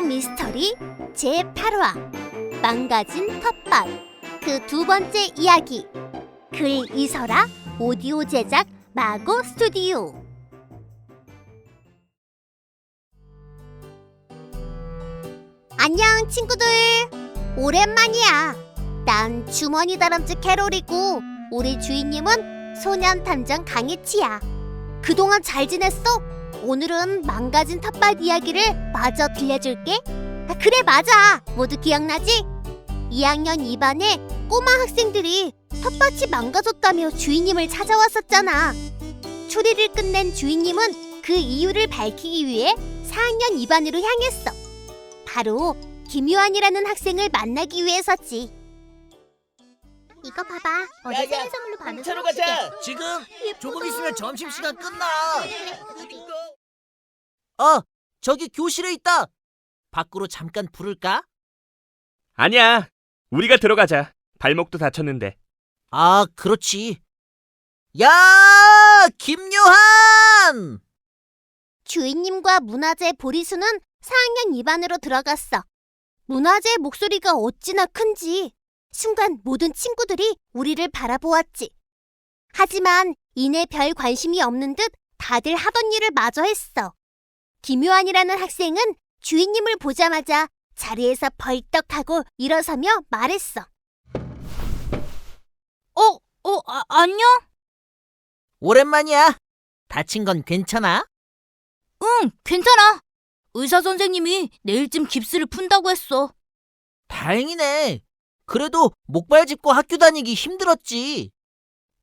오디오 미스터리 제8화 망가진 텃밭. 그 두 번째 이야기. 글 이설아 오디오 제작 마고 스튜디오. 안녕 친구들. 오랜만이야. 난 주머니 다람쥐 캐롤이고 우리 주인님은 소년 탐정 강희치야. 그동안 잘 지냈어? 오늘은 망가진 텃밭 이야기를 마저 들려줄게. 아, 그래 맞아. 모두 기억나지? 2학년 2반에 꼬마 학생들이 텃밭이 망가졌다며 주인님을 찾아왔었잖아. 추리를 끝낸 주인님은 그 이유를 밝히기 위해 4학년 2반으로 향했어. 바로 김요한이라는 학생을 만나기 위해서지. 이거 봐봐. 어제 생일 선물로 받은. 가자. 지금 조금. 있으면 점심시간 끝나. 어, 어, 저기 교실에 있다. 밖으로 잠깐 부를까? 아니야. 우리가 들어가자. 발목도 다쳤는데. 아, 그렇지. 야, 김요한! 주인님과 문화재 보리수는 4학년 2반으로 들어갔어. 문화재의 목소리가 어찌나 큰지 순간 모든 친구들이 우리를 바라보았지. 하지만 이내 별 관심이 없는 듯 다들 하던 일을 마저 했어. 김요한이라는 학생은 주인님을 보자마자 자리에서 벌떡하고 일어서며 말했어. 어, 어, 아, 안녕? 오랜만이야. 다친 건 괜찮아? 응, 괜찮아. 의사 선생님이 내일쯤 깁스를 푼다고 했어. 다행이네. 그래도 목발 짚고 학교 다니기 힘들었지.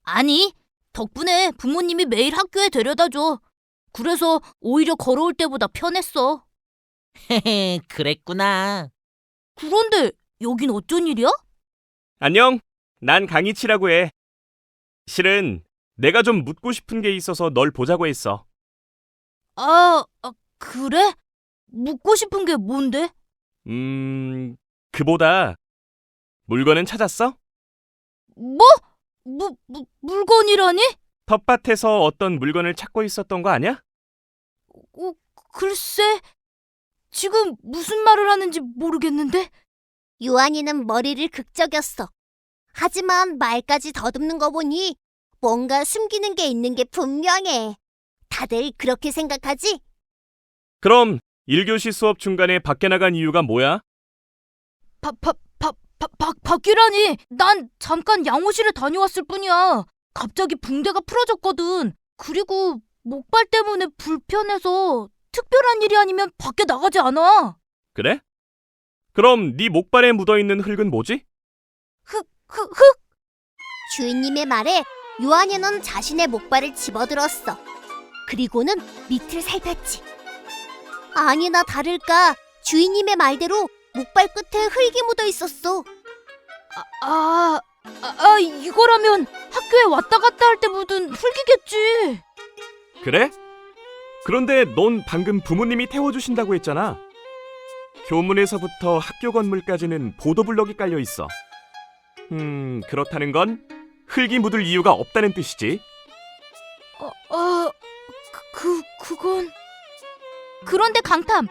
아니, 덕분에 부모님이 매일 학교에 데려다 줘. 그래서 오히려 걸어올 때보다 편했어. 헤헤, 그랬구나. 그런데 여긴 어쩐 일이야? 안녕. 난 강희치라고 해. 실은 내가 좀 묻고 싶은 게 있어서 널 보자고 했어. 아, 아, 그래? 묻고 싶은 게 뭔데? 음, 그보다 물건은 찾았어? 뭐? 무, 무, 물건이라니? 텃밭에서 어떤 물건을 찾고 있었던 거 아니야? 어, 글쎄. 지금 무슨 말을 하는지 모르겠는데? 요한이는 머리를 극적였어. 하지만 말까지 더듬는 거 보니 뭔가 숨기는 게 있는 게 분명해. 다들 그렇게 생각하지? 그럼 1교시 수업 중간에 밖에 나간 이유가 뭐야? 바, 바, 바, 바, 바, 바뀌라니! 난 잠깐 양호실에 다녀왔을 뿐이야. 갑자기 붕대가 풀어졌거든. 그리고 목발 때문에 불편해서 특별한 일이 아니면 밖에 나가지 않아. 그래? 그럼 네 목발에 묻어 있는 흙은 뭐지? 흑, 흑, 흑! 주인님의 말에 요한이는 자신의 목발을 집어들었어. 그리고는 밑을 살폈지. 아니나 다를까 주인님의 말대로 목발 끝에 흙이 묻어 있었어. 아, 아, 아, 이거라면 학교에 왔다 갔다 할 때 묻은 흙이겠지. 그래? 그런데 넌 방금 부모님이 태워주신다고 했잖아. 교문에서부터 학교 건물까지는 보도블럭이 깔려 있어. 음, 그렇다는 건 흙이 묻을 이유가 없다는 뜻이지. 어, 어, 그, 그, 그건. 그런데 강탐,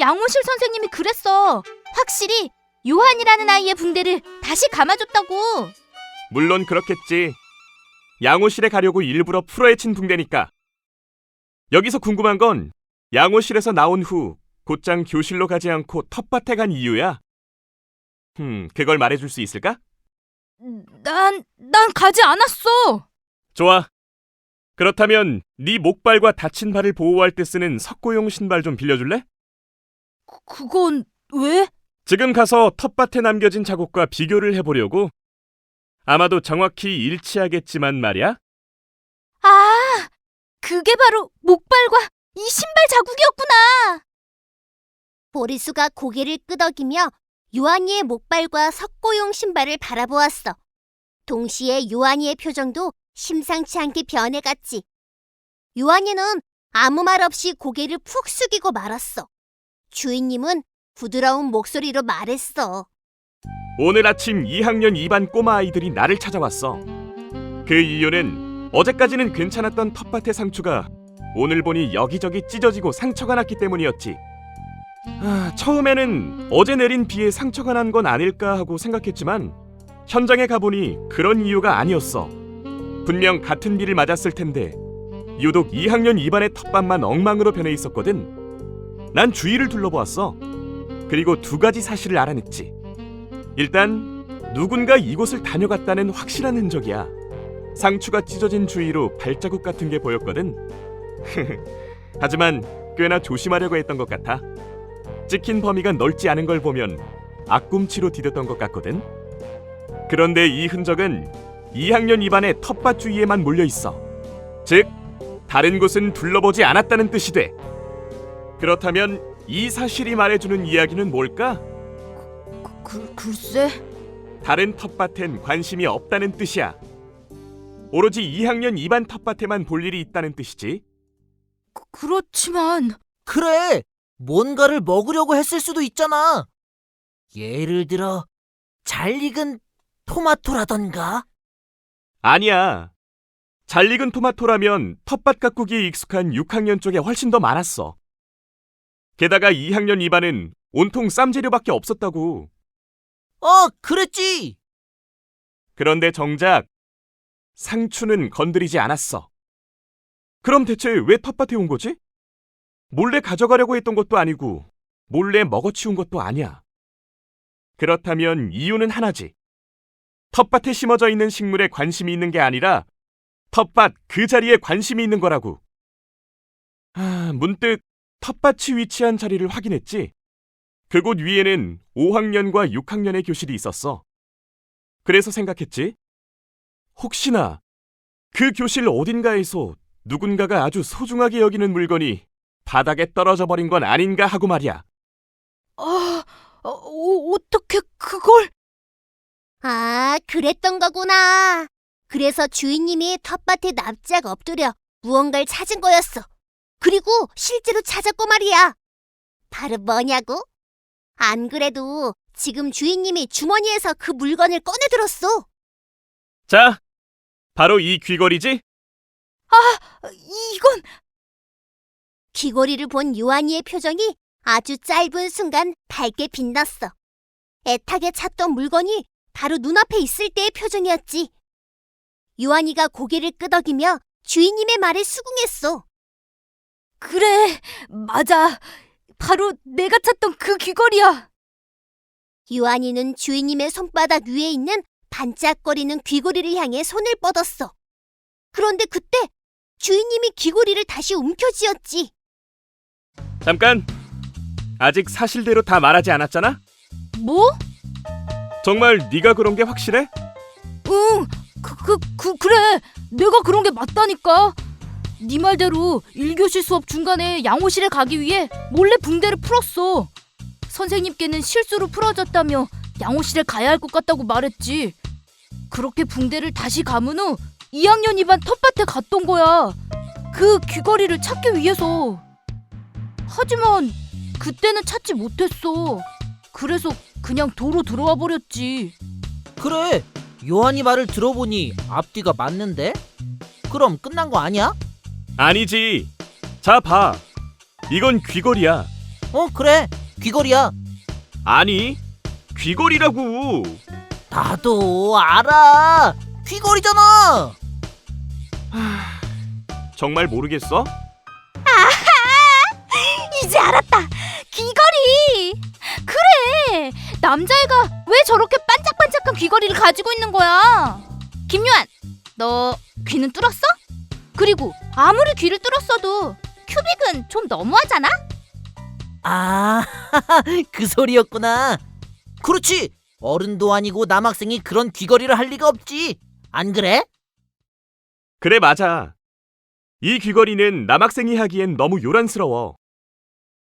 양호실 선생님이 그랬어. 확실히 요한이라는 아이의 붕대를 다시 감아줬다고. 물론 그렇겠지. 양호실에 가려고 일부러 풀어헤친 붕대니까. 여기서 궁금한 건 양호실에서 나온 후 곧장 교실로 가지 않고 텃밭에 간 이유야. 음, 그걸 말해줄 수 있을까? 난, 난 가지 않았어. 좋아. 그렇다면 네 목발과 다친 발을 보호할 때 쓰는 석고용 신발 좀 빌려줄래? 그, 그건 왜? 지금 가서 텃밭에 남겨진 자국과 비교를 해보려고. 아마도 정확히 일치하겠지만 말이야. 아, 그게 바로 목발과 이 신발 자국이었구나. 보리수가 고개를 끄덕이며 요한이의 목발과 석고용 신발을 바라보았어. 동시에 요한이의 표정도 심상치 않게 변해갔지. 요한이는 아무 말 없이 고개를 푹 숙이고 말았어. 주인님은 부드러운 목소리로 말했어. 오늘 아침 2학년 2반 꼬마 아이들이 나를 찾아왔어. 그 이유는 어제까지는 괜찮았던 텃밭의 상추가 오늘 보니 여기저기 찢어지고 상처가 났기 때문이었지. 아, 처음에는 어제 내린 비에 상처가 난 건 아닐까 하고 생각했지만 현장에 가보니 그런 이유가 아니었어. 분명 같은 비를 맞았을 텐데 유독 2학년 2반의 텃밭만 엉망으로 변해 있었거든. 난 주위를 둘러보았어. 그리고 두 가지 사실을 알아냈지. 일단 누군가 이곳을 다녀갔다는 확실한 흔적이야. 상추가 찢어진 주위로 발자국 같은 게 보였거든. 하지만 꽤나 조심하려고 했던 것 같아. 찍힌 범위가 넓지 않은 걸 보면 앞꿈치로 디뎠던 것 같거든. 그런데 이 흔적은 2학년 2반의 텃밭 주위에만 몰려 있어. 즉, 다른 곳은 둘러보지 않았다는 뜻이 돼. 그렇다면 이 사실이 말해주는 이야기는 뭘까? 그, 글쎄. 다른 텃밭엔 관심이 없다는 뜻이야. 오로지 2학년 2반 텃밭에만 볼 일이 있다는 뜻이지. 그, 그렇지만 그래. 뭔가를 먹으려고 했을 수도 있잖아. 예를 들어 잘 익은 토마토라던가. 아니야. 잘 익은 토마토라면 텃밭 가꾸기에 익숙한 6학년 쪽에 훨씬 더 많았어. 게다가 2학년 2반은 온통 쌈 재료밖에 없었다고. 어, 그랬지. 그런데 정작 상추는 건드리지 않았어. 그럼 대체 왜 텃밭에 온 거지? 몰래 가져가려고 했던 것도 아니고 몰래 먹어치운 것도 아니야. 그렇다면 이유는 하나지. 텃밭에 심어져 있는 식물에 관심이 있는 게 아니라 텃밭 그 자리에 관심이 있는 거라고. 아, 문득 텃밭이 위치한 자리를 확인했지. 그곳 위에는 5학년과 6학년의 교실이 있었어. 그래서 생각했지. 혹시나 그 교실 어딘가에서 누군가가 아주 소중하게 여기는 물건이 바닥에 떨어져 버린 건 아닌가 하고 말이야. 아, 어, 어, 어떻게 그걸? 아, 그랬던 거구나. 그래서 주인님이 텃밭에 납작 엎드려 무언가를 찾은 거였어. 그리고 실제로 찾았고 말이야. 바로 뭐냐고? 안 그래도 지금 주인님이 주머니에서 그 물건을 꺼내들었어. 자, 바로 이 귀걸이지? 이건 귀걸이를 본 요한이의 표정이 아주 짧은 순간 밝게 빛났어. 애타게 찾던 물건이 바로 눈앞에 있을 때의 표정이었지. 요한이가 고개를 끄덕이며 주인님의 말에 수긍했어. 그래, 맞아. 바로 내가 찾던 그 귀걸이야. 요한이는 주인님의 손바닥 위에 있는 반짝거리는 귀걸이를 향해 손을 뻗었어. 그런데 그때 주인님이 귀걸이를 다시 움켜쥐었지. 잠깐. 아직 사실대로 다 말하지 않았잖아? 뭐? 정말 네가 그런 게 확실해? 응, 그, 그, 그, 그래. 내가 그런 게 맞다니까. 네 말대로 1교시 수업 중간에 양호실에 가기 위해 몰래 붕대를 풀었어. 선생님께는 실수로 풀어졌다며 양호실에 가야 할 것 같다고 말했지. 그렇게 붕대를 다시 감은 후 2학년 2반 텃밭에 갔던 거야. 그 귀걸이를 찾기 위해서. 하지만 그때는 찾지 못했어. 그래서 그냥 도로 들어와 버렸지. 그래. 요한이 말을 들어보니 앞뒤가 맞는데? 그럼 끝난 거 아니야? 아니지. 자, 봐. 이건 귀걸이야. 어, 그래. 귀걸이야. 아니, 귀걸이라고. 나도 알아. 귀걸이잖아. 정말 모르겠어? 이제 알았다. 귀걸이. 그래. 남자애가 왜 저렇게 반짝반짝한 귀걸이를 가지고 있는 거야? 김요한, 너 귀는 뚫었어? 그리고 아무리 귀를 뚫었어도 큐빅은 좀 너무하잖아? 아, 그 소리였구나. 그렇지. 어른도 아니고 남학생이 그런 귀걸이를 할 리가 없지. 안 그래? 그래, 맞아. 이 귀걸이는 남학생이 하기엔 너무 요란스러워.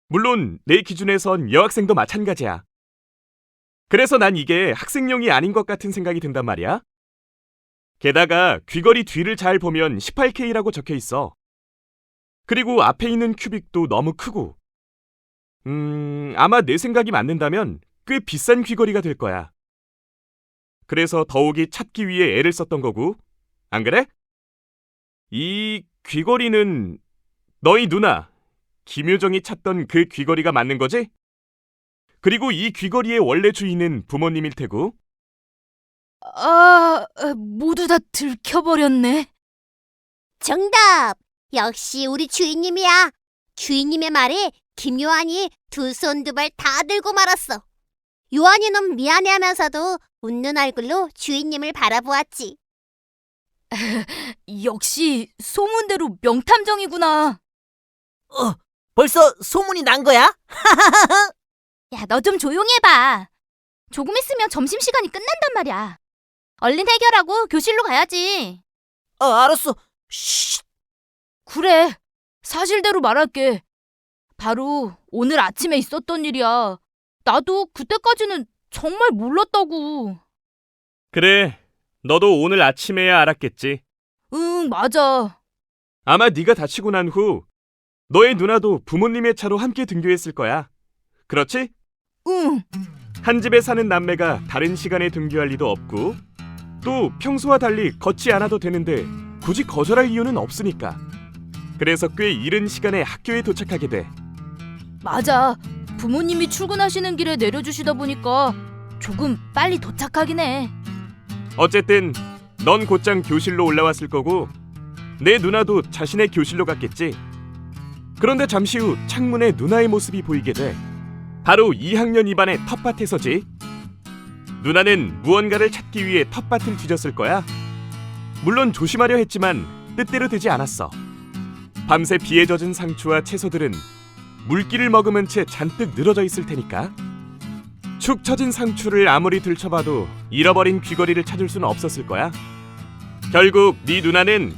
물론 내 기준에선 여학생도 마찬가지야. 그래서 난 이게 학생용이 아닌 것 같은 생각이 든단 말이야. 게다가 귀걸이 뒤를 잘 보면 18K라고 적혀 있어. 그리고 앞에 있는 큐빅도 너무 크고. 음, 아마 내 생각이 맞는다면 꽤 비싼 귀걸이가 될 거야. 그래서 더욱이 찾기 위해 애를 썼던 거고. 안 그래? 이 귀걸이는 너희 누나 김효정이 찾던 그 귀걸이가 맞는 거지? 그리고 이 귀걸이의 원래 주인은 부모님일 테고. 아, 모두 다 들켜버렸네. 정답! 역시 우리 주인님이야. 주인님의 말에 김요한이 두 손 두 발 다 들고 말았어. 요한이는 미안해하면서도 웃는 얼굴로 주인님을 바라보았지. 역시 소문대로 명탐정이구나. 어, 벌써 소문이 난 거야? 야, 너 좀 조용히 해봐. 조금 있으면 점심시간이 끝난단 말이야. 얼른 해결하고 교실로 가야지. 어, 알았어. 쉿. 그래. 사실대로 말할게. 바로 오늘 아침에 있었던 일이야. 나도 그때까지는 정말 몰랐다고. 그래, 너도 오늘 아침에야 알았겠지. 응, 맞아. 아마 네가 다치고 난 후 너의 누나도 부모님의 차로 함께 등교했을 거야. 그렇지? 응. 한 집에 사는 남매가 다른 시간에 등교할 리도 없고 또 평소와 달리 걷지 않아도 되는데 굳이 거절할 이유는 없으니까. 그래서 꽤 이른 시간에 학교에 도착하게 돼. 맞아. 부모님이 출근하시는 길에 내려주시다 보니까 조금 빨리 도착하긴 해. 어쨌든 넌 곧장 교실로 올라왔을 거고 내 누나도 자신의 교실로 갔겠지. 그런데 잠시 후 창문에 누나의 모습이 보이게 돼. 바로 2학년 2반의 텃밭에서지. 누나는 무언가를 찾기 위해 텃밭을 뒤졌을 거야. 물론 조심하려 했지만 뜻대로 되지 않았어. 밤새 비에 젖은 상추와 채소들은 물기를 머금은 채 잔뜩 늘어져 있을 테니까. 축 처진 상추를 아무리 들춰봐도 잃어버린 귀걸이를 찾을 수는 없었을 거야. 결국 네 누나는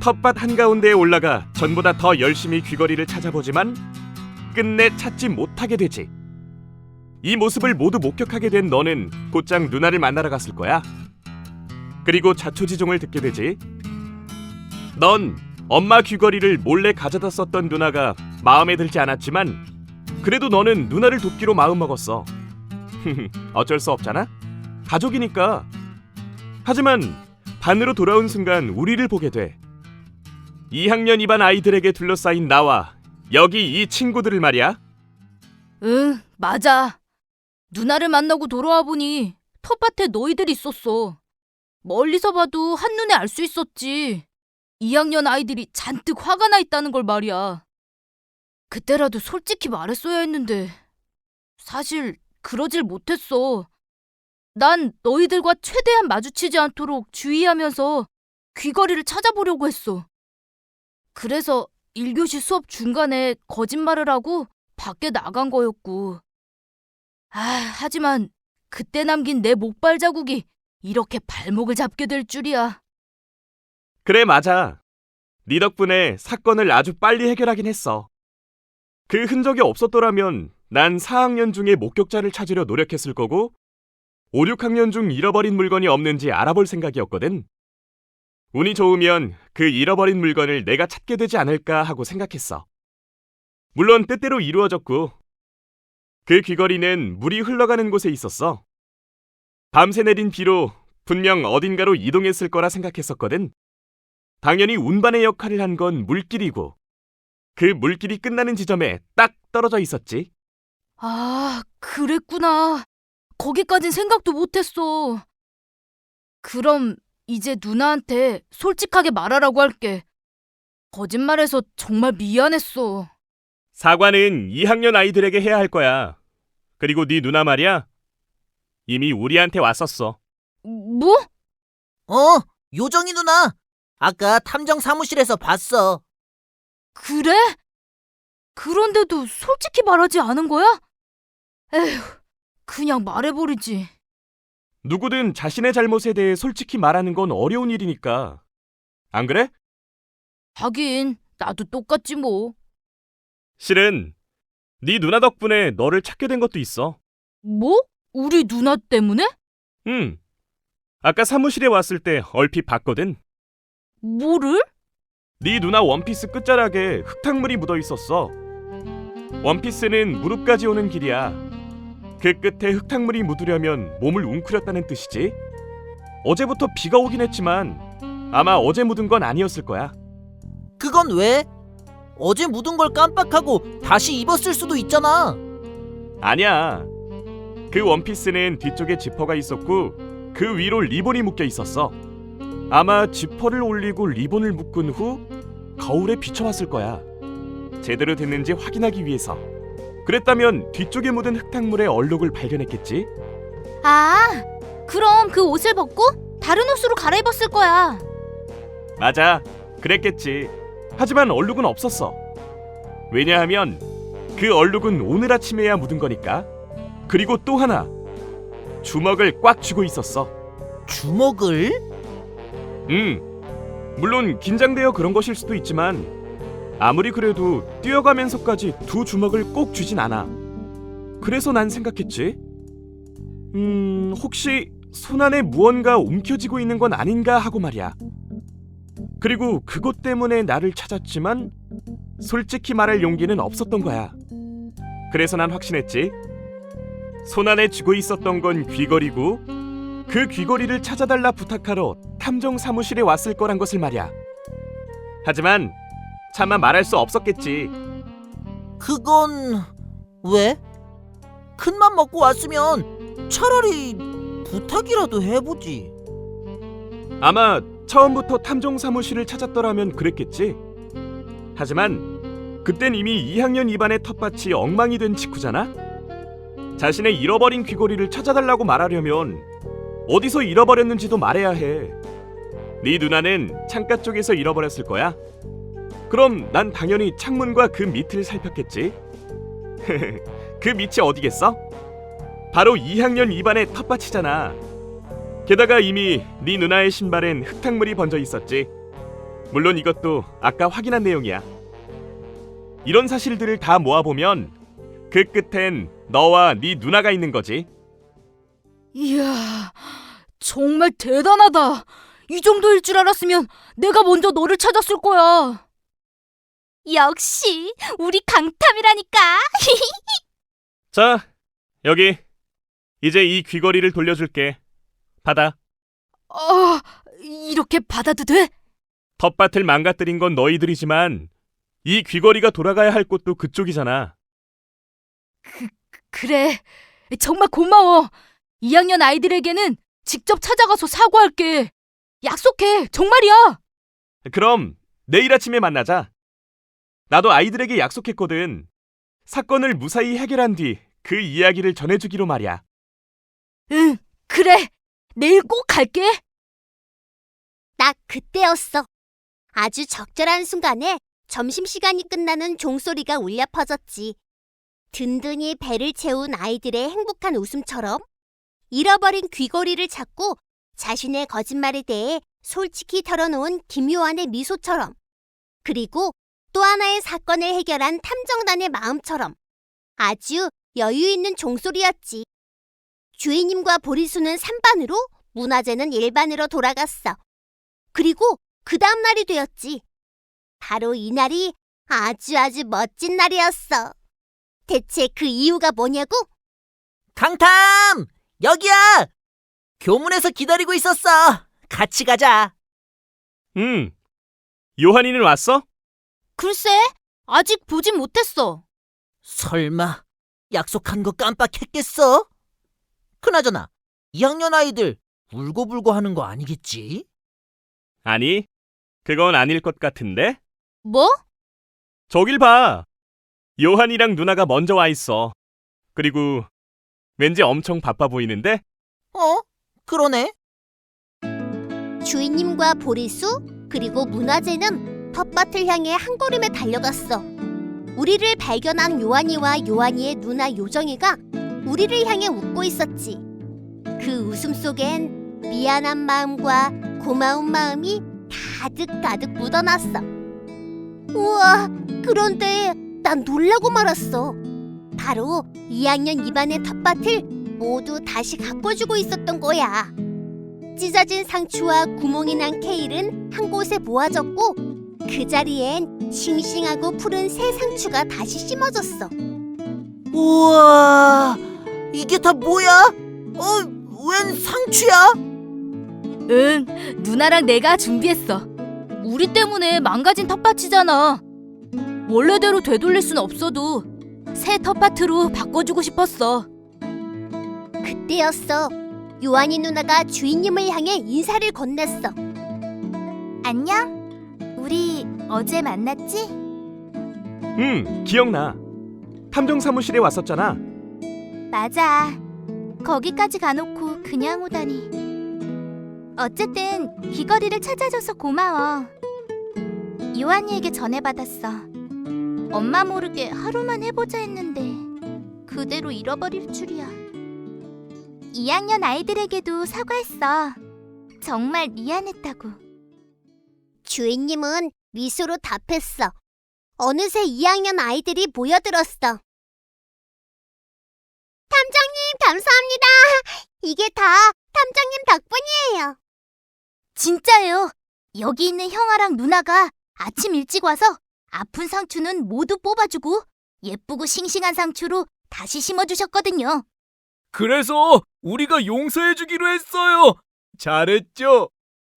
텃밭 한가운데에 올라가 전보다 더 열심히 귀걸이를 찾아보지만 끝내 찾지 못하게 되지. 이 모습을 모두 목격하게 된 너는 곧장 누나를 만나러 갔을 거야. 그리고 자초지종을 듣게 되지. 넌 엄마 귀걸이를 몰래 가져다 썼던 누나가 마음에 들지 않았지만 그래도 너는 누나를 돕기로 마음먹었어. 어쩔 수 없잖아. 가족이니까. 하지만 반으로 돌아온 순간 우리를 보게 돼. 2학년 2반 아이들에게 둘러싸인 나와 여기 이 친구들을 말이야. 응, 맞아. 누나를 만나고 돌아와 보니 텃밭에 너희들 있었어. 멀리서 봐도 한눈에 알 수 있었지. 2학년 아이들이 잔뜩 화가 나 있다는 걸 말이야. 그때라도 솔직히 말했어야 했는데 사실 그러질 못했어. 난 너희들과 최대한 마주치지 않도록 주의하면서 귀걸이를 찾아보려고 했어. 그래서 1교시 수업 중간에 거짓말을 하고 밖에 나간 거였고. 아, 하지만 그때 남긴 내 목발 자국이 이렇게 발목을 잡게 될 줄이야. 그래 맞아. 네 덕분에 사건을 아주 빨리 해결하긴 했어. 그 흔적이 없었더라면 난 4학년 중에 목격자를 찾으려 노력했을 거고 5, 6학년 중 잃어버린 물건이 없는지 알아볼 생각이었거든. 운이 좋으면 그 잃어버린 물건을 내가 찾게 되지 않을까 하고 생각했어. 물론 뜻대로 이루어졌고 그 귀걸이는 물이 흘러가는 곳에 있었어. 밤새 내린 비로 분명 어딘가로 이동했을 거라 생각했었거든. 당연히 운반의 역할을 한 건 물길이고 그 물길이 끝나는 지점에 딱 떨어져 있었지. 아, 그랬구나. 거기까진 생각도 못했어. 그럼 이제 누나한테 솔직하게 말하라고 할게. 거짓말해서 정말 미안했어. 사과는 2학년 아이들에게 해야 할 거야. 그리고 네 누나 말이야. 이미 우리한테 왔었어. 뭐? 어, 요정이 누나. 아까 탐정 사무실에서 봤어. 그래? 그런데도 솔직히 말하지 않은 거야? 에휴, 그냥 말해버리지. 누구든 자신의 잘못에 대해 솔직히 말하는 건 어려운 일이니까. 안 그래? 하긴, 나도 똑같지 뭐. 실은 네 누나 덕분에 너를 찾게 된 것도 있어. 뭐? 우리 누나 때문에? 응. 아까 사무실에 왔을 때 얼핏 봤거든. 뭐를? 네 누나 원피스 끝자락에 흙탕물이 묻어 있었어. 원피스는 무릎까지 오는 길이야. 그 끝에 흙탕물이 묻으려면 몸을 웅크렸다는 뜻이지. 어제부터 비가 오긴 했지만 아마 어제 묻은 건 아니었을 거야. 그건 왜? 어제 묻은 걸 깜빡하고 다시 입었을 수도 있잖아. 아니야. 그 원피스는 뒤쪽에 지퍼가 있었고 그 위로 리본이 묶여 있었어. 아마 지퍼를 올리고 리본을 묶은 후 거울에 비춰봤을 거야. 제대로 됐는지 확인하기 위해서. 그랬다면 뒤쪽에 묻은 흙탕물의 얼룩을 발견했겠지. 아, 그럼 그 옷을 벗고 다른 옷으로 갈아입었을 거야. 맞아. 그랬겠지. 하지만 얼룩은 없었어. 왜냐하면 그 얼룩은 오늘 아침에야 묻은 거니까. 그리고 또 하나. 주먹을 꽉 쥐고 있었어. 주먹을? 음. 물론 긴장되어 그런 것일 수도 있지만 아무리 그래도 뛰어가면서까지 두 주먹을 꼭 쥐진 않아. 그래서 난 생각했지. 음, 혹시 손 안에 무언가 움켜쥐고 있는 건 아닌가 하고 말이야. 그리고 그것 때문에 나를 찾았지만 솔직히 말할 용기는 없었던 거야. 그래서 난 확신했지. 손 안에 쥐고 있었던 건 귀걸이고 그 귀걸이를 찾아달라 부탁하러 탐정 사무실에 왔을 거란 것을 말이야. 하지만 차마 말할 수 없었겠지. 그건 왜? 큰맘 먹고 왔으면 차라리 부탁이라도 해보지. 아마 처음부터 탐정 사무실을 찾았더라면 그랬겠지. 하지만 그땐 이미 2학년 2반의 텃밭이 엉망이 된 직후잖아. 자신의 잃어버린 귀걸이를 찾아달라고 말하려면 어디서 잃어버렸는지도 말해야 해. 네 누나는 창가 쪽에서 잃어버렸을 거야. 그럼 난 당연히 창문과 그 밑을 살폈겠지. 그 밑이 어디겠어? 바로 2학년 2반의 텃밭이잖아. 게다가 이미 네 누나의 신발엔 흙탕물이 번져 있었지. 물론 이것도 아까 확인한 내용이야. 이런 사실들을 다 모아보면 그 끝엔 너와 네 누나가 있는 거지. 이야, 정말 대단하다. 이 정도일 줄 알았으면 내가 먼저 너를 찾았을 거야. 역시 우리 강탐이라니까. 자, 여기 이제 이 귀걸이를 돌려줄게. 받아. 아, 이렇게 받아도 돼? 텃밭을 망가뜨린 건 너희들이지만 이 귀걸이가 돌아가야 할 곳도 그쪽이잖아. 그래. 정말 고마워. 2학년 아이들에게는 직접 찾아가서 사과할게. 약속해. 정말이야. 그럼 내일 아침에 만나자. 나도 아이들에게 약속했거든. 사건을 무사히 해결한 뒤 그 이야기를 전해주기로 말이야. 응, 그래. 내일 꼭 갈게. 딱 그때였어. 아주 적절한 순간에 점심시간이 끝나는 종소리가 울려 퍼졌지. 든든히 배를 채운 아이들의 행복한 웃음처럼 잃어버린 귀걸이를 찾고 자신의 거짓말에 대해 솔직히 털어놓은 김요한의 미소처럼 그리고 또 하나의 사건을 해결한 탐정단의 마음처럼 아주 여유 있는 종소리였지. 주인님과 보리수는 3반으로 문화재는 1반으로 돌아갔어. 그리고 그 다음 날이 되었지. 바로 이 날이 아주 아주 멋진 날이었어. 대체 그 이유가 뭐냐고? 강탐! 여기야! 교문에서 기다리고 있었어. 같이 가자. 응. 요한이는 왔어? 글쎄, 아직 보진 못했어. 설마 약속한 거 깜빡했겠어? 그나저나 2학년 아이들 울고불고 하는 거 아니겠지? 아니, 그건 아닐 것 같은데? 뭐? 저길 봐. 요한이랑 누나가 먼저 와 있어. 그리고 왠지 엄청 바빠 보이는데? 어? 그러네. 주인님과 보리수 그리고 문화재는 텃밭을 향해 한 걸음에 달려갔어. 우리를 발견한 요한이와 요한이의 누나 요정이가 우리를 향해 웃고 있었지. 그 웃음 속엔 미안한 마음과 고마운 마음이 가득가득 묻어났어. 우와, 그런데 난 놀라고 말았어. 바로 2학년 2반의 텃밭을 모두 다시 가꿔주고 있었던 거야. 찢어진 상추와 구멍이 난 케일은 한 곳에 모아졌고 그 자리엔 싱싱하고 푸른 새 상추가 다시 심어졌어. 우와, 이게 다 뭐야? 어, 웬 상추야? 응, 누나랑 내가 준비했어. 우리 때문에 망가진 텃밭이잖아. 원래대로 되돌릴 순 없어도 새 텃밭으로 바꿔주고 싶었어. 그때였어. 요한이 누나가 주인님을 향해 인사를 건넸어. 안녕? 우리 어제 만났지? 응, 기억나. 탐정 사무실에 왔었잖아. 맞아. 거기까지 가놓고 그냥 오다니. 어쨌든 귀걸이를 찾아줘서 고마워. 요한이에게 전해받았어. 엄마 모르게 하루만 해보자 했는데 그대로 잃어버릴 줄이야. 2학년 아이들에게도 사과했어. 정말 미안했다고. 주인님은 미소로 답했어. 어느새 2학년 아이들이 모여들었어. 탐정님, 감사합니다. 이게 다 탐정님 덕분이에요. 진짜예요. 여기 있는 형아랑 누나가 아침 일찍 와서 아픈 상추는 모두 뽑아주고 예쁘고 싱싱한 상추로 다시 심어주셨거든요. 그래서 우리가 용서해주기로 했어요. 잘했죠?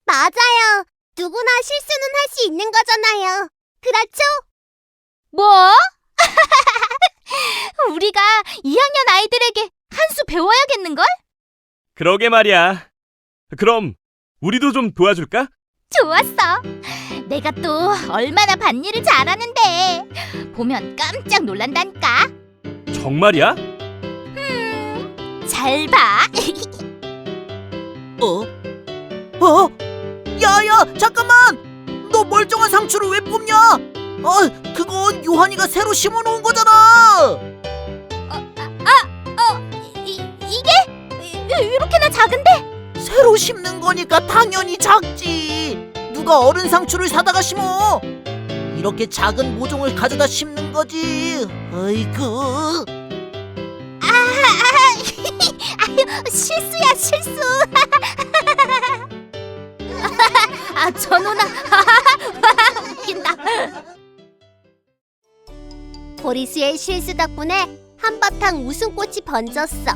맞아요. 누구나 실수는 할 수 있는 거잖아요. 그렇죠? 뭐? 우리가 2학년 아이들에게 한 수 배워야겠는걸? 그러게 말이야. 그럼 우리도 좀 도와줄까? 좋았어. 내가 또 얼마나 밭일을 잘하는데 보면 깜짝 놀란다니까. 정말이야? 잘 봐. 어? 어? 야야 잠깐만! 너 멀쩡한 상추를 왜 뽑냐? 아 그건 요한이가 새로 심어놓은 거잖아. 이, 이게 이- 이렇게나 작은데? 새로 심는 거니까 당연히 작지. 누가 어른 상추를 사다가 심어? 이렇게 작은 모종을 가져다 심는 거지. 아이고. 아유, 실수야 실수. 아, 저 누나 웃긴다. 보리수의 실수 덕분에 한바탕 웃음꽃이 번졌어.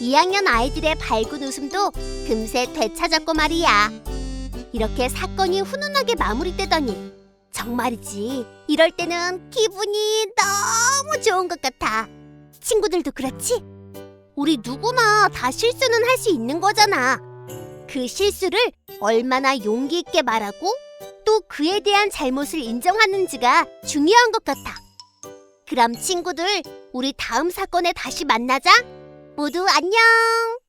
2학년 아이들의 밝은 웃음도 금세 되찾았고 말이야. 이렇게 사건이 훈훈하게 마무리되더니 정말이지 이럴 때는 기분이 너무 좋은 것 같아. 친구들도 그렇지? 우리 누구나 다 실수는 할 수 있는 거잖아. 그 실수를 얼마나 용기 있게 말하고 또 그에 대한 잘못을 인정하는지가 중요한 것 같아. 그럼 친구들, 우리 다음 사건에 다시 만나자. 모두 안녕!